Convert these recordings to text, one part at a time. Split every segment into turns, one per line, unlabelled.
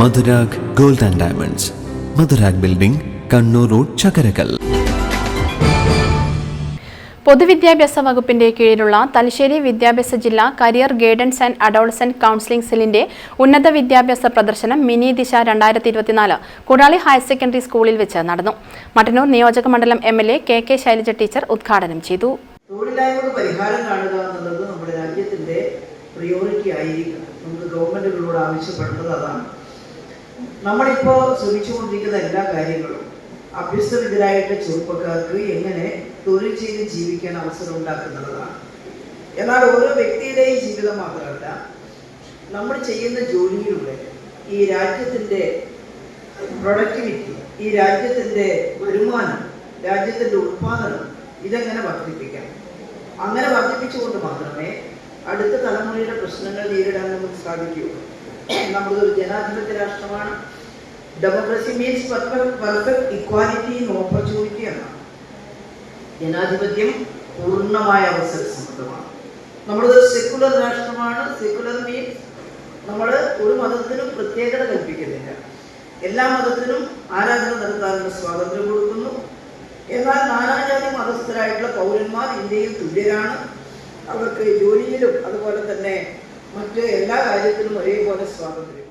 Madhurag gold and diamonds. Madhurag building Kannur road Chakkarakkal.
പൊതുവിദ്യാഭ്യാസ വകുപ്പിന്റെ കീഴിലുള്ള തലശ്ശേരി വിദ്യാഭ്യാസ ജില്ലാ career guidance and adolescent counselling സെല്ലിന്റെ ഉന്നത വിദ്യാഭ്യാസ പ്രദർശനം മിനി ദിശ രണ്ടായിരത്തി ഇരുപത്തിനാല് കുടാളി ഹയർ സെക്കൻഡറി സ്കൂളിൽ വെച്ച് നടന്നു. മട്ടന്നൂർ നിയോജക മണ്ഡലം M L A K K Shailaja teacher ഉദ്ഘാടനം ചെയ്തു.
തൊഴിലില്ലായ്മക്ക് പരിഹാരം കാണുക എന്നുള്ളത് നമ്മുടെ രാജ്യത്തിന്റെ പ്രിയോറിറ്റി ആയിരിക്കണം. നമുക്ക് ഗവൺമെന്റുകളോട് ആവശ്യപ്പെടുന്നത് അതാണ്. നമ്മളിപ്പോൾ ശ്രമിച്ചുകൊണ്ടിരിക്കുന്ന എല്ലാ കാര്യങ്ങളും അഭ്യസ്തവിദ്യരായിട്ട് ചെറുപ്പക്കാർക്ക് എങ്ങനെ തൊഴിൽ ചെയ്ത് ജീവിക്കാൻ അവസരം ഉണ്ടാക്കുന്നതാണ്. എന്നാൽ ഓരോ വ്യക്തിയുടെയും ജീവിതം മാത്രമല്ല നമ്മൾ ചെയ്യുന്ന ജോലിയിലൂടെ ഈ രാജ്യത്തിന്റെ പ്രൊഡക്ടിവിറ്റി ഈ രാജ്യത്തിന്റെ വരുമാനം രാജ്യത്തിന്റെ ഉത്പാദനം ഇതെങ്ങനെ വർദ്ധിപ്പിക്കാം? അങ്ങനെ വർദ്ധിപ്പിച്ചുകൊണ്ട് മാത്രമേ അടുത്ത തലമുറയുടെ പ്രശ്നങ്ങൾ നേരിടാൻ നമുക്ക് സാധിക്കുകയുള്ളൂ. നമ്മളൊരു ജനാധിപത്യ രാഷ്ട്രമാണ്. Democracy means perfect equality in opportunity എന്നാണ്. ജനാധിപത്യം പൂർണമായ അവസര സമൃദ്ധമാണ്. നമ്മളൊരു സെക്കുലർ രാഷ്ട്രമാണ്. സെക്കുലർ മീൻസ് നമ്മൾ ഒരു മതത്തിനും പ്രത്യേകത കൽപ്പിക്കുന്നില്ല. എല്ലാ മതത്തിനും ആരാധന നടത്താനുള്ള സ്വാതന്ത്ര്യം കൊടുക്കുന്നു. എന്നാൽ നാനാജാതി മതസ്ഥരായിട്ടുള്ള പൗരന്മാർ ഇന്ത്യയിൽ തുല്യരാണ്. അവർക്ക് ജോലിയിലും അതുപോലെ എല്ലാ കാര്യത്തിലും ഒരേപോലെ സ്വാതന്ത്ര്യം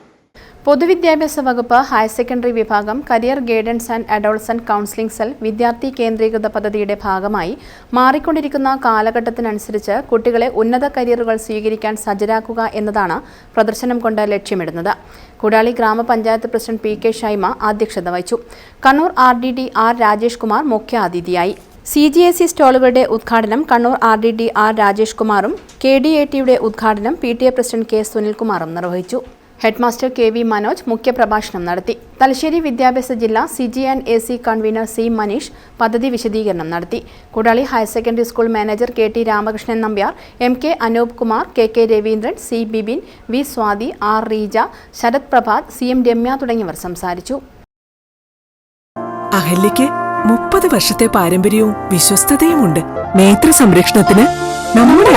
പൊതുവിദ്യാഭ്യാസ വകുപ്പ് ഹയർ സെക്കൻഡറി വിഭാഗം career guidance and adolescent counselling cell വിദ്യാർത്ഥി കേന്ദ്രീകൃത പദ്ധതിയുടെ ഭാഗമായി മാറിക്കൊണ്ടിരിക്കുന്ന കാലഘട്ടത്തിനനുസരിച്ച് കുട്ടികളെ ഉന്നത കരിയറുകൾ സ്വീകരിക്കാൻ സജ്ജരാക്കുക എന്നതാണ് പ്രദർശനം കൊണ്ട് ലക്ഷ്യമിടുന്നത്. കൂടാളി ഗ്രാമപഞ്ചായത്ത് പ്രസിഡന്റ് പി കെ ഷൈമ അധ്യക്ഷത വഹിച്ചു. Kannur R D D R Rajesh Kumar മുഖ്യാതിഥിയായി. സി ജി എസ് ഇ സ്റ്റാളുകളുടെ ഉദ്ഘാടനം Kannur R D D R Rajesh കുമാറും കെ ഡി എ ടിയുടെ ഉദ്ഘാടനം P T A president K സുനിൽകുമാറും നിർവഹിച്ചു. ഹെഡ്മാസ്റ്റർ കെ വി മനോജ് മുഖ്യപ്രഭാഷണം നടത്തി. തലശ്ശേരി വിദ്യാഭ്യാസ ജില്ല C G and A C convener C Maneesh പദ്ധതി വിശദീകരണം നടത്തി. Koodali higher secondary school manager K T Ramakrishnan Nambiar M K Anoop Kumar K K Raveendran C Bibin V Swathi R Reeja Sarath Prabhath C M Ramya തുടങ്ങിയവർ സംസാരിച്ചു.
മുപ്പത് വർഷത്തെ പാരമ്പര്യവും വിശ്വസ്തതയുമുണ്ട്. നേത്ര സംരക്ഷണത്തിന് നമ്മുടെ